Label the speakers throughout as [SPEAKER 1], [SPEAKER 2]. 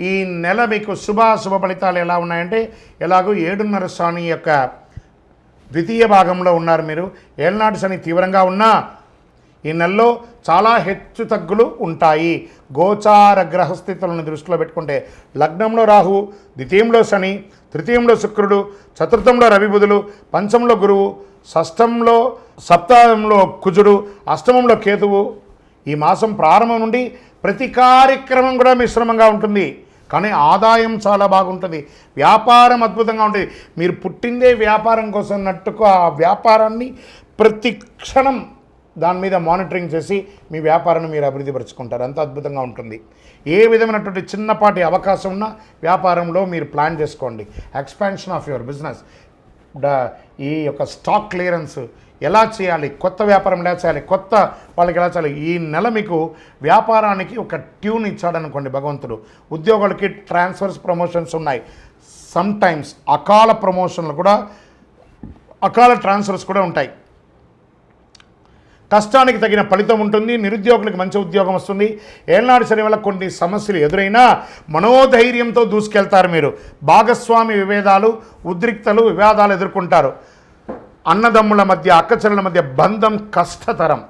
[SPEAKER 1] ఈ నెల మీకు శుభ శుభ ఫలితాలు ఎలా ఉన్నాయంటే ఎలాగో ఏడున్నర శని యొక్క ద్వితీయ భాగంలో ఉన్నారు మీరు. ఏళ్ళనాటి శని తీవ్రంగా ఉన్నా ఈ నెలలో చాలా హెచ్చు తగ్గులు ఉంటాయి. గోచార గ్రహస్థితులను దృష్టిలో పెట్టుకుంటే లగ్నంలో రాహు ద్వితీయంలో శని తృతీయంలో శుక్రుడు చతుర్థంలో రవిబుధులు పంచంలో గురువు షష్టంలో సప్తాహంలో కుజుడు అష్టమంలో కేతువు. ఈ మాసం ప్రారంభం నుండి ప్రతి కార్యక్రమం కూడా మిశ్రమంగా ఉంటుంది. కానీ ఆదాయం చాలా బాగుంటుంది. వ్యాపారం అద్భుతంగా ఉంటుంది. మీరు పుట్టిందే వ్యాపారం కోసం అన్నట్టుకు ఆ వ్యాపారాన్ని ప్రతి క్షణం దాని మీద మానిటరింగ్ చేసి మీ వ్యాపారాన్ని మీరు అభివృద్ధి పరుచుకుంటారు. అంత అద్భుతంగా ఉంటుంది. ఏ విధమైనటువంటి చిన్నపాటి అవకాశం ఉన్నా వ్యాపారంలో మీరు ప్లాన్ చేసుకోండి. ఎక్స్పాన్షన్ ఆఫ్ యువర్ బిజినెస్ ఈ యొక్క స్టాక్ క్లియరెన్స్ ఎలా చేయాలి? కొత్త వ్యాపారం ఎలా చేయాలి? కొత్త వాళ్ళకి ఎలా చేయాలి? ఈ నెల మీకు వ్యాపారానికి ఒక ట్యూన్ ఇచ్చాడనుకోండి భగవంతుడు. ఉద్యోగులకి ట్రాన్స్ఫర్స్ ప్రమోషన్స్ ఉన్నాయి. సమ్ టైమ్స్ అకాల ప్రమోషన్లు కూడా అకాల ట్రాన్స్ఫర్స్ కూడా ఉంటాయి. కష్టానికి తగిన ఫలితం ఉంటుంది నిరుద్యోగులకు మంచి ఉద్యోగం వస్తుంది. ఏళ్నాడు శని వల్ల కొన్ని సమస్యలు ఎదురైనా మనోధైర్యంతో దూసుకెళ్తారు మీరు. భాగస్వామి విభేదాలు ఉద్రిక్తలు వివాదాలు ఎదుర్కొంటారు. అన్నదమ్ముల మధ్య అక్కచెల్లెల మధ్య బంధం కష్టతరం.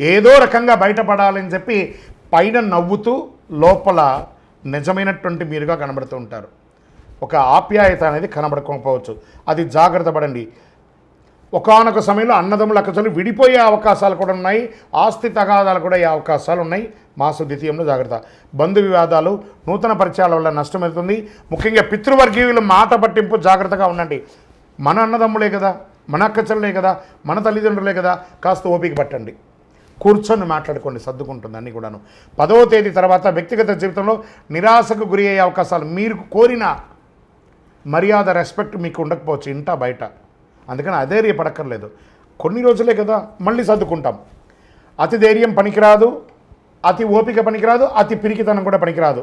[SPEAKER 1] ఏదో రకంగా బయటపడాలని చెప్పి పైన నవ్వుతూ లోపల నిజమైనటువంటి మీరుగా కనబడుతూ ఉంటారు. ఒక ఆప్యాయత అనేది కనబడకపోవచ్చు. అది జాగ్రత్త పడండి. ఒకానొక సమయంలో అన్నదమ్ముల అక్కచెల్లు విడిపోయే అవకాశాలు కూడా ఉన్నాయి. ఆస్తి తగాదాలు కూడా అయ్యే అవకాశాలు ఉన్నాయి. మాస ద్వితీయంలో జాగ్రత్త. బంధు వివాదాలు నూతన పరిచయాల వల్ల నష్టం వెళ్తుంది ముఖ్యంగా పితృవర్గీయులు మాట పట్టింపు జాగ్రత్తగా ఉండండి. మన అన్నదమ్ములే కదా మన అక్కచెల్లే కదా మన తల్లిదండ్రులే కదా కాస్త ఓపిక పట్టండి. కూర్చొని మాట్లాడుకోండి సర్దుకుంటుంది అన్నీ కూడాను. పదవ తేదీ తర్వాత వ్యక్తిగత జీవితంలో నిరాశకు గురి అయ్యే అవకాశాలు మీరు కోరిన మర్యాద రెస్పెక్ట్ మీకు ఉండకపోవచ్చు ఇంట బయట. అందుకని అధైర్య పడక్కర్లేదు. కొన్ని రోజులే కదా మళ్ళీ సర్దుకుంటాం. అతి ధైర్యం పనికిరాదు అతి ఓపిక పనికిరాదు అతి పిరికితనం కూడా పనికిరాదు.